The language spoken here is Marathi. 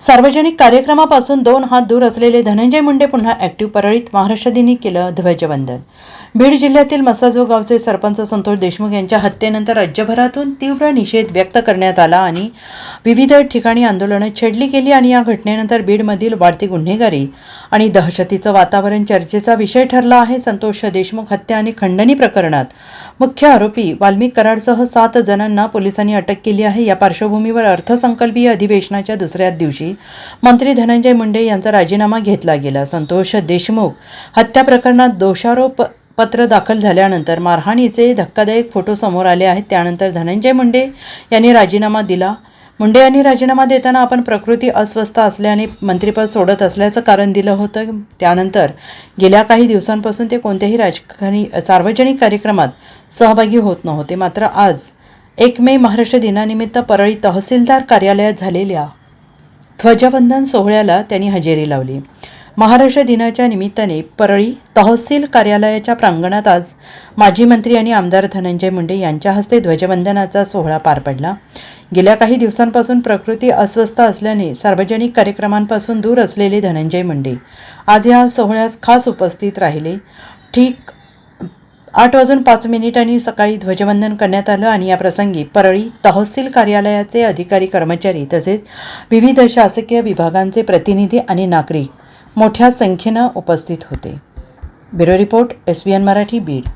सार्वजनिक कार्यक्रमापासून दोन हात दूर असलेले धनंजय मुंडे पुन्हा ऍक्टिव्ह परळीत महाराष्ट्र दिनी केलं ध्वजवंदन. बीड जिल्ह्यातील मसाजो गावचे सरपंच संतोष देशमुख यांच्या हत्येनंतर राज्यभरातून तीव्र निषेध व्यक्त करण्यात आला आणि विविध ठिकाणी आंदोलनं छेडली गेली आणि या घटनेनंतर बीडमधील वाढती गुन्हेगारी आणि दहशतीचं वातावरण चर्चेचा विषय ठरला आहे. संतोष देशमुख हत्या आणि खंडणी प्रकरणात मुख्य आरोपी वाल्मिक कराडसह सात जणांना पोलिसांनी अटक केली आहे. या पार्श्वभूमीवर अर्थसंकल्पीय अधिवेशनाच्या दुसऱ्याच दिवशी मंत्री धनंजय मुंडे यांचा राजीनामा घेतला गेला. संतोष देशमुख हत्या प्रकरणात दोषारोप पत्र दाखल झाल्यानंतर मारहाणीचे धक्कादायक फोटो समोर आले आहेत. त्यानंतर धनंजय मुंडे यांनी राजीनामा दिला. मुंडे यांनी राजीनामा देताना आपण प्रकृती अस्वस्थ असल्याने मंत्रिपद सोडत असल्याचं कारण दिलं होतं. त्यानंतर गेल्या काही दिवसांपासून ते कोणत्याही राजकारणी सार्वजनिक कार्यक्रमात सहभागी होत नव्हते. मात्र आज एक मे महाराष्ट्र दिनानिमित्त परळी तहसीलदार कार्यालयात झालेल्या ध्वजवंदन सोहळ्याला त्यांनी हजेरी लावली. महाराष्ट्र दिनाच्या निमित्ताने परळी तहसील कार्यालयाच्या प्रांगणात आज माजी मंत्री आणि आमदार धनंजय मुंडे यांच्या हस्ते ध्वजवंदनाचा सोहळा पार पडला. गेल्या काही दिवसांपासून प्रकृती अस्वस्थ असल्याने सार्वजनिक कार्यक्रमांपासून दूर असलेले धनंजय मुंडे आज या सोहळ्यास खास उपस्थित राहिले. ठीक आठ वाजून पाच मिनिटांनी सकाळी ध्वजवंदन करण्यात आलं आणि या प्रसंगी परळी तहसील कार्यालयाचे अधिकारी कर्मचारी तसेच विविध शासकीय विभागांचे प्रतिनिधी आणि नागरिक मोठ्या संख्येनं उपस्थित होते. Bureau report S B N Marathi Beed.